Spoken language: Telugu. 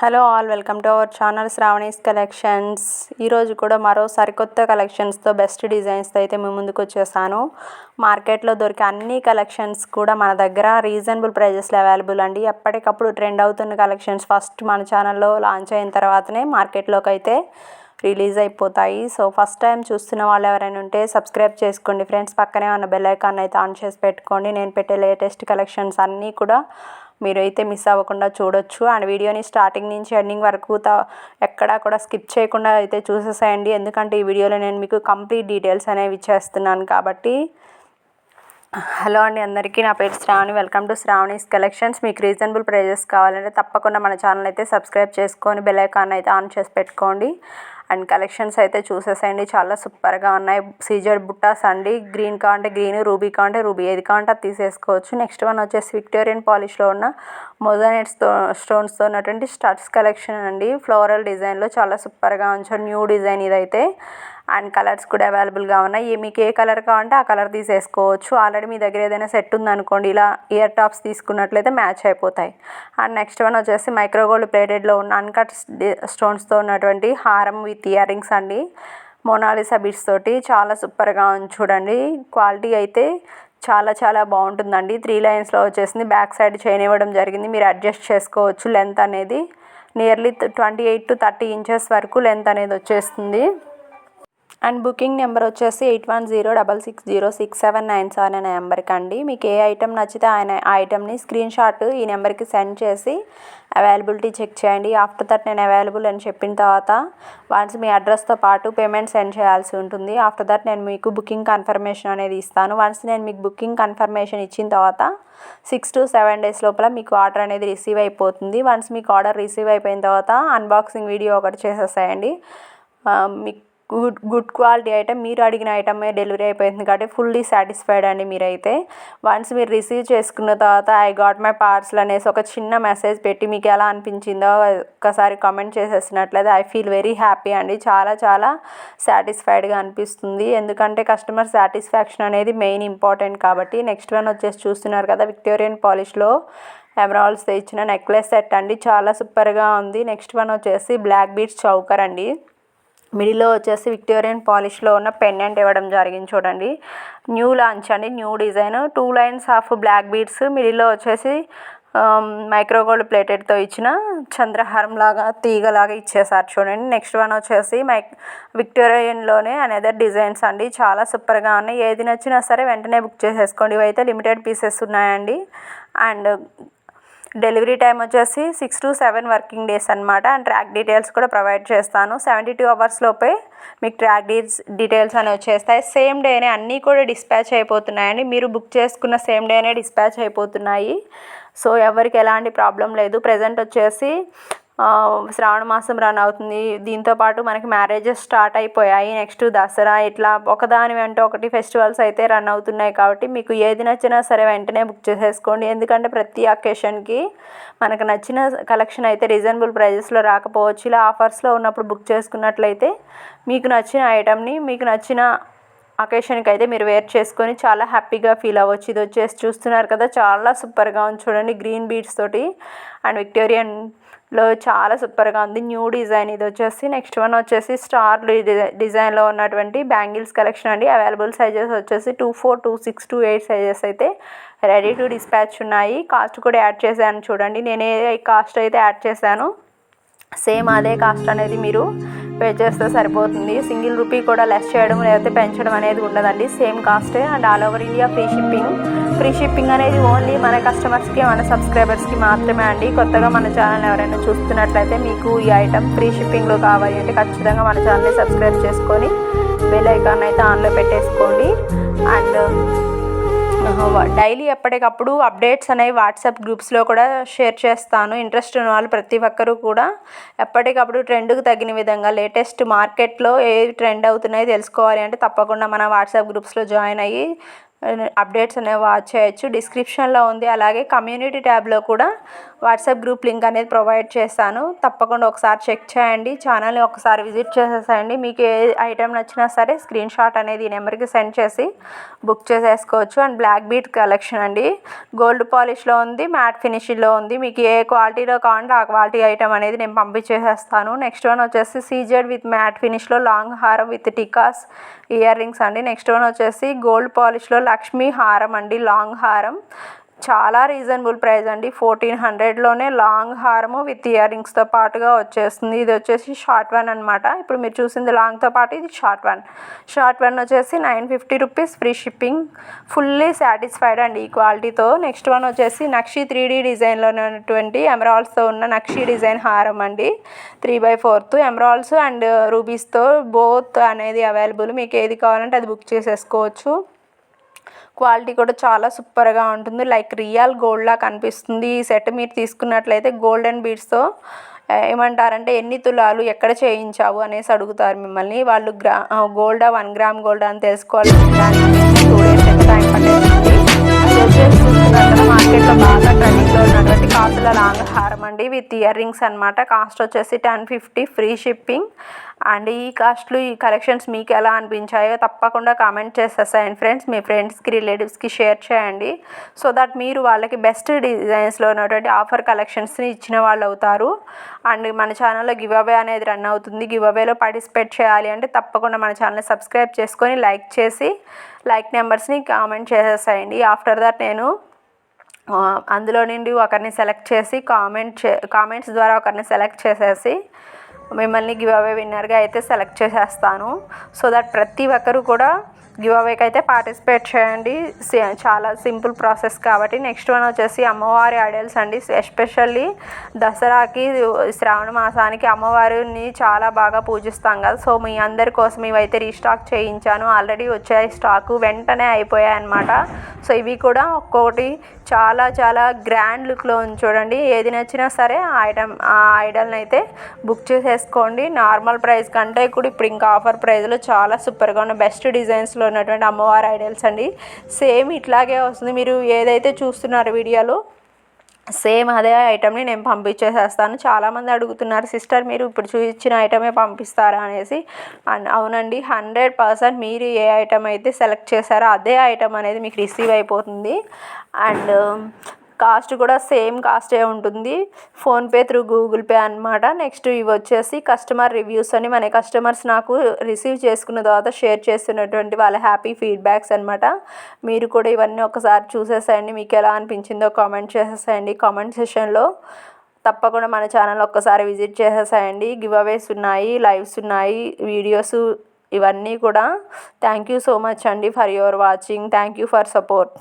Hello all welcome to our channel Shravani's collections. ఈరోజు కూడా మరో సరికొత్త కలెక్షన్స్తో బెస్ట్ డిజైన్స్తో అయితే మేము ముందుకు వచ్చేసాను. మార్కెట్లో దొరికే అన్ని కలెక్షన్స్ కూడా మన దగ్గర రీజనబుల్ ప్రైజెస్లో అవైలబుల్ అండి. ఎప్పటికప్పుడు ట్రెండ్ అవుతున్న కలెక్షన్స్ ఫస్ట్ మన ఛానల్లో లాంచ్ అయిన తర్వాతనే మార్కెట్లోకి అయితే రిలీజ్ అయిపోతాయి. సో ఫస్ట్ టైం చూస్తున్న వాళ్ళు ఎవరైనా ఉంటే సబ్స్క్రైబ్ చేసుకోండి. ఫ్రెండ్స్ పక్కనే ఉన్న బెల్ ఐకాన్ అయితే ఆన్ చేసి పెట్టుకోండి. నేను పెట్టే లేటెస్ట్ కలెక్షన్స్ అన్నీ కూడా మీరు అయితే మిస్ అవ్వకుండా చూడొచ్చు. అండ్ వీడియోని స్టార్టింగ్ నుంచి ఎండింగ్ వరకు ఎక్కడా కూడా స్కిప్ చేయకుండా అయితే చూసేసేయండి. ఎందుకంటే ఈ వీడియోలో నేను మీకు కంప్లీట్ డీటెయిల్స్ అనేవి ఇచ్చేస్తున్నాను కాబట్టి హలో అండి అందరికీ నా పేరు Shravani. Welcome to Shravani's collections మీకు రీజనబుల్ ప్రైజెస్ కావాలంటే తప్పకుండా మన ఛానల్ అయితే సబ్స్క్రైబ్ చేసుకొని బెల్ ఐకాన్ అయితే ఆన్ చేసి పెట్టుకోండి. అండ్ కలెక్షన్స్ అయితే చూసేసేయండి. చాలా సూపర్గా ఉన్నాయి. సీజర్ బుట్టాస్ అండి. గ్రీన్ కాంటే గ్రీన్ రూబీ కాంటే రూబీ ఏది కాంటే అది తీసేసుకోవచ్చు. నెక్స్ట్ వన్ వచ్చేసి విక్టోరియన్ పాలిష్లో ఉన్న మొజనైట్ స్టోన్స్తో ఉన్నటువంటి స్టడ్స్ కలెక్షన్ అండి. ఫ్లోరల్ డిజైన్లో చాలా సూపర్గా ఉంచారు. న్యూ డిజైన్ ఇదైతే. అండ్ కలర్స్ కూడా అవైలబుల్గా ఉన్నాయి. మీకు ఏ కలర్ కావాలంటే ఆ కలర్ తీసేసుకోవచ్చు. ఆల్రెడీ మీ దగ్గర ఏదైనా సెట్ ఉందనుకోండి ఇలా ఇయర్ టాప్స్ తీసుకున్నట్లయితే మ్యాచ్ అయిపోతాయి. అండ్ నెక్స్ట్ వన్ వచ్చేసి మైక్రోగోల్డ్ ప్లేటెడ్లో ఉన్న అన్కట్ స్టోన్స్తో ఉన్నటువంటి హారం విత్ ఇయర్ రింగ్స్ అండి. మోనాలిసా బిట్స్ తోటి చాలా సూపర్గా ఉంది చూడండి. క్వాలిటీ అయితే చాలా చాలా బాగుంటుందండి. త్రీ లైన్స్లో వచ్చేసింది. బ్యాక్ సైడ్ చైన్ ఇవ్వడం జరిగింది. మీరు అడ్జస్ట్ చేసుకోవచ్చు లెంత్ అనేది. Nearly twenty eight to thirty inches వరకు లెంత్ అనేది వచ్చేస్తుంది. అండ్ బుకింగ్ నెంబర్ వచ్చేసి eight one zero double six zero six seven nine seven అనే నెంబర్కి అండి. మీకు ఏ ఐటెం నచ్చితే ఆయన ఆ ఐటెంని స్క్రీన్ షాట్ ఈ నెంబర్కి సెండ్ చేసి అవైలబిలిటీ చెక్ చేయండి. ఆఫ్టర్ దట్ నేను అవైలబుల్ అని చెప్పిన తర్వాత వన్స్ మీ అడ్రస్తో పాటు పేమెంట్ సెండ్ చేయాల్సి ఉంటుంది. ఆఫ్టర్ దట్ నేను మీకు బుకింగ్ కన్ఫర్మేషన్ అనేది ఇస్తాను. వన్స్ నేను మీకు బుకింగ్ కన్ఫర్మేషన్ ఇచ్చిన తర్వాత సిక్స్ టు సెవెన్ డేస్ లోపల మీకు ఆర్డర్ అనేది రిసీవ్ అయిపోతుంది. వన్స్ మీకు ఆర్డర్ రిసీవ్ అయిపోయిన తర్వాత అన్బాక్సింగ్ వీడియో ఒకటి చేసేసేయండి. మీకు గుడ్ గుడ్ క్వాలిటీ ఐటమ్ మీరు అడిగిన ఐటమే డెలివరీ అయిపోయింది కాబట్టి ఫుల్లీ సాటిస్ఫైడ్ అండి మీరైతే. వన్స్ మీరు రిసీవ్ చేసుకున్న తర్వాత ఐ గాట్ మై పార్సల్ అనేసి ఒక చిన్న మెసేజ్ పెట్టి మీకు ఎలా అనిపించిందో ఒక్కసారి కామెంట్ చేసేసినట్లయితే ఐ ఫీల్ వెరీ హ్యాపీ అండి. చాలా చాలా సాటిస్ఫైడ్గా అనిపిస్తుంది. ఎందుకంటే కస్టమర్ సాటిస్ఫాక్షన్ అనేది మెయిన్ ఇంపార్టెంట్ కాబట్టి నెక్స్ట్ వన్ వచ్చేసి చూస్తున్నారు కదా విక్టోరియన్ పాలిష్లో ఎమరాల్స్ తెచ్చిన నెక్లెస్ సెట్ అండి. చాలా సూపర్గా ఉంది. నెక్స్ట్ వన్ వచ్చేసి బ్లాక్ బీట్స్ చౌకర్ అండి. మిడిల్లో వచ్చేసి విక్టోరియన్ పాలిష్లో ఉన్న పెండెంట్ ఇవ్వడం జరిగింది చూడండి. న్యూ లాంచ్ అండి new design. Two lines of black beads మిడిల్లో వచ్చేసి మైక్రోగోల్డ్ ప్లేటెడ్తో ఇచ్చిన చంద్రహారం లాగా తీగలాగా ఇచ్చేసారు చూడండి. నెక్స్ట్ వన్ వచ్చేసి మై విక్టోరియన్లోనే అనేదర్ డిజైన్స్ అండి. చాలా సూపర్గా ఉన్నాయి. ఏది నచ్చినా సరే వెంటనే బుక్ చేసేసుకోండి. ఇవైతే లిమిటెడ్ పీసెస్ ఉన్నాయండి. అండ్ డెలివరీ టైం వచ్చేసి six to seven working days అనమాట అండ్ ట్రాక్ డీటెయిల్స్ కూడా ప్రొవైడ్ చేస్తాను. సెవెంటీ టూ అవర్స్ లోపే మీకు ట్రాక్ డీస్ డీటెయిల్స్ అనేవి వచ్చేస్తాయి. సేమ్ డేనే అన్నీ కూడా డిస్పాచ్ అయిపోతున్నాయండి. మీరు బుక్ చేసుకున్న సేమ్ డేనే డిస్పాచ్ అయిపోతున్నాయి. సో ఎవరికి ఎలాంటి ప్రాబ్లం లేదు. ప్రజెంట్ వచ్చేసి శ్రావణ మాసం రన్ అవుతుంది. దీంతోపాటు మనకి మ్యారేజెస్ స్టార్ట్ అయిపోయాయి. నెక్స్ట్ దసరా ఇట్లా ఒకదాని వెంట ఒకటి ఫెస్టివల్స్ అయితే రన్ అవుతున్నాయి కాబట్టి మీకు ఏది నచ్చినా సరే వెంటనే బుక్ చేసేసుకోండి. ఎందుకంటే ప్రతి అకేషన్కి మనకు నచ్చిన కలెక్షన్ అయితే రీజనబుల్ ప్రైజెస్లో రాకపోవచ్చు. ఇలా ఆఫర్స్లో ఉన్నప్పుడు బుక్ చేసుకున్నట్లయితే మీకు నచ్చిన ఐటమ్ని మీకు నచ్చిన అకేషన్కి అయితే మీరు వేర్ చేసుకొని చాలా హ్యాపీగా ఫీల్ అవ్వచ్చు. ఇది వచ్చేసి చూస్తున్నారు కదా చాలా సూపర్గా ఉంది చూడండి గ్రీన్ బీడ్స్ తోటి. అండ్ విక్టోరియన్లో చాలా సూపర్గా ఉంది. న్యూ డిజైన్ ఇది వచ్చేసి. నెక్స్ట్ వన్ వచ్చేసి స్టార్ డిజైన్లో ఉన్నటువంటి బ్యాంగిల్స్ కలెక్షన్ అండి. అవైలబుల్ సైజెస్ వచ్చేసి two four two six two eight sizes అయితే రెడీ టు డిస్పాచ్ ఉన్నాయి. కాస్ట్ కూడా యాడ్ చేశాను చూడండి. నేనే కాస్ట్ అయితే యాడ్ చేశాను. సేమ్ అదే కాస్ట్ అనేది మీరు పే చేస్తే సరిపోతుంది. సింగిల్ రూపీ కూడా లెస్ చేయడం లేకపోతే పెంచడం అనేది ఉండదండి. Same cost and all over India free shipping free shipping అనేది ఓన్లీ మన కస్టమర్స్కి మన సబ్స్క్రైబర్స్కి మాత్రమే అండి. కొత్తగా మన ఛానల్ ఎవరైనా చూస్తున్నట్లయితే మీకు ఈ ఐటమ్ ఫ్రీ షిప్పింగ్లో కావాలి అంటే ఖచ్చితంగా మన ఛానల్ని సబ్స్క్రైబ్ చేసుకొని బెల్ ఐకాన్ అయితే ఆన్లో పెట్టేసుకోండి. అండ్ డైలీ ఎప్పటికప్పుడు అప్డేట్స్ అనేవి వాట్సాప్ గ్రూప్స్లో కూడా షేర్ చేస్తాను. ఇంట్రెస్ట్ ఉన్న వాళ్ళు ప్రతి ఒక్కరూ కూడా ఎప్పటికప్పుడు ట్రెండ్కి తగిన విధంగా లేటెస్ట్ మార్కెట్లో ఏ ట్రెండ్ అవుతున్నాయో తెలుసుకోవాలి అంటే తప్పకుండా మన వాట్సాప్ గ్రూప్స్లో జాయిన్ అయ్యి అప్డేట్స్ అనేవి వాచ్ చేయొచ్చు డిస్క్రిప్షన్లో ఉంది. అలాగే కమ్యూనిటీ ట్యాబ్లో కూడా వాట్సాప్ గ్రూప్ లింక్ అనేది ప్రొవైడ్ చేస్తాను. తప్పకుండా ఒకసారి చెక్ చేయండి. ఛానల్ని ఒకసారి విజిట్ చేసేసేయండి. మీకు ఏ ఐటెం నచ్చినా సరే స్క్రీన్ షాట్ అనేది ఈ నెంబర్కి సెండ్ చేసి బుక్ చేసేసుకోవచ్చు. అండ్ బ్లాక్ బీట్ కలెక్షన్ అండి. గోల్డ్ పాలిష్లో ఉంది. మ్యాట్ ఫినిషింగ్లో ఉంది. మీకు ఏ క్వాలిటీలో కావాలంటే ఆ క్వాలిటీ ఐటెం అనేది నేను పంపించేసేస్తాను. నెక్స్ట్ వన్ వచ్చేసి సీజెడ్ విత్ మ్యాట్ ఫినిష్లో లాంగ్ హారం విత్ టికాస్ ఇయర్ రింగ్స్ అండి. నెక్స్ట్ వన్ వచ్చేసి గోల్డ్ పాలిష్లో లక్ష్మీ హారం అండి లాంగ్ హారం. చాలా రీజనబుల్ ప్రైస్ అండి. ఫోర్టీన్ హండ్రెడ్లోనే లాంగ్ హారము విత్ ఇయర్ రింగ్స్తో పాటుగా వచ్చేస్తుంది. ఇది వచ్చేసి షార్ట్ వన్ అనమాట ఇప్పుడు మీరు చూసింది లాంగ్తో పాటు ఇది షార్ట్ వన్. షార్ట్ వన్ వచ్చేసి nine fifty rupees free shipping. Fully satisfied అండి ఈ క్వాలిటీతో. నెక్స్ట్ వన్ వచ్చేసి నక్షి త్రీ డీ డిజైన్లో ఉన్నటువంటి ఎమరాల్స్తో ఉన్న నక్షి డిజైన్ హారం అండి. Three by fourth emeralds and రూబీస్తో both అనేది అవైలబుల్. మీకు ఏది కావాలంటే అది బుక్ చేసేసుకోవచ్చు. క్వాలిటీ కూడా చాలా సూపర్గా ఉంటుంది. లైక్ రియల్ గోల్డ్లా కనిపిస్తుంది. ఈ సెట్ మీరు తీసుకున్నట్లయితే గోల్డెన్ బీడ్స్తో ఏమంటారంటే ఎన్ని తులాలు ఎక్కడ చేయించావు అనేసి అడుగుతారు మిమ్మల్ని. వాళ్ళు గ్రా గోల్డా వన్ గ్రామ్ గోల్డ్ అని తెలుసుకోవాలి టూ డేస్ మార్కెట్లో అండి విత్ ఇయర్ రింగ్స్ అనమాట కాస్ట్ వచ్చేసి ten fifty free shipping. And ఈ కాస్ట్లు ఈ కలెక్షన్స్ మీకు ఎలా అనిపించాయో తప్పకుండా కామెంట్ చేసేసాయండి ఫ్రెండ్స్. మీ ఫ్రెండ్స్కి రిలేటివ్స్కి షేర్ చేయండి. సో దట్ మీరు వాళ్ళకి బెస్ట్ డిజైన్స్లో ఉన్నటువంటి ఆఫర్ కలెక్షన్స్ని ఇచ్చిన వాళ్ళు అవుతారు. అండ్ మన ఛానల్లో గివ్ అవే అనేది రన్ అవుతుంది. గివ్ అవేలో పార్టిసిపేట్ చేయాలి అంటే తప్పకుండా మన ఛానల్ని సబ్స్క్రైబ్ చేసుకొని లైక్ చేసి లైక్ నెంబర్స్ని కామెంట్ చేసేసాయండి. ఆఫ్టర్ దట్ నేను అందులో నుండి ఒకరిని సెలెక్ట్ చేసి కామెంట్ చే కామెంట్స్ ద్వారా ఒకరిని సెలెక్ట్ చేసేసి మిమ్మల్ని గివ్ అవే విన్నర్గా అయితే సెలెక్ట్ చేసేస్తాను. సో దట్ ప్రతి ఒక్కరు కూడా గివ్ అవేకి అయితే పార్టిసిపేట్ చేయండి. చాలా సింపుల్ ప్రాసెస్ కాబట్టి నెక్స్ట్ వన్ వచ్చేసి అమ్మవారి ఐడల్స్ అండి. ఎస్పెషల్లీ దసరాకి శ్రావణ మాసానికి అమ్మవారిని చాలా బాగా పూజిస్తాం కదా. సో మీ అందరి కోసం ఇవైతే రీస్టాక్ చేయించాను. ఆల్రెడీ వచ్చే స్టాకు వెంటనే అయిపోయాయి అనమాట సో ఇవి కూడా ఒక్కొక్కటి చాలా చాలా గ్రాండ్ లుక్లో ఉంది చూడండి. ఏది నచ్చినా సరే ఆ ఐటమ్ ఆ ఐడల్ని అయితే బుక్ చేసేసుకోండి. నార్మల్ ప్రైస్ కంటే కూడా ఇప్పుడు ఇంకా ఆఫర్ ప్రైస్లో చాలా సూపర్గా ఉన్న బెస్ట్ డిజైన్స్లో ఉన్నటువంటి అమ్మవారి ఐడల్స్ అండి. సేమ్ ఇట్లాగే వస్తుంది. మీరు ఏదైతే చూస్తున్నారు వీడియోలో సేమ్ అదే ఐటమ్ని నేను పంపించేసేస్తాను. చాలామంది అడుగుతున్నారు సిస్టర్ మీరు ఇప్పుడు చూపించిన ఐటమే పంపిస్తారా? అనేసి. అండ్ అవునండి. హండ్రెడ్ పర్సెంట్ మీరు ఏ ఐటమ్ అయితే సెలెక్ట్ చేశారో అదే ఐటమ్ అనేది మీకు రిసీవ్ అయిపోతుంది. అండ్ కాస్ట్ కూడా సేమ్ కాస్టే ఉంటుంది. ఫోన్పే త్రూ గూగుల్ పే అనమాట నెక్స్ట్ ఇవి వచ్చేసి కస్టమర్ రివ్యూస్ అని మన కస్టమర్స్ నాకు రిసీవ్ చేసుకున్న తర్వాత షేర్ చేస్తున్నటువంటి వాళ్ళ హ్యాపీ ఫీడ్బ్యాక్స్ అనమాట మీరు కూడా ఇవన్నీ ఒకసారి చూసేసేయండి. మీకు ఎలా అనిపించిందో కామెంట్ చేసేసేయండి. కామెంట్ సెషన్లో తప్పకుండా మన ఛానల్ ఒక్కసారి విజిట్ చేసేసేయండి. గివ్ అవేస్ ఉన్నాయి లైవ్స్ ఉన్నాయి వీడియోస్ ఇవన్నీ కూడా. థ్యాంక్ యూ సో మచ్ అండి for your watching. Thank you for support.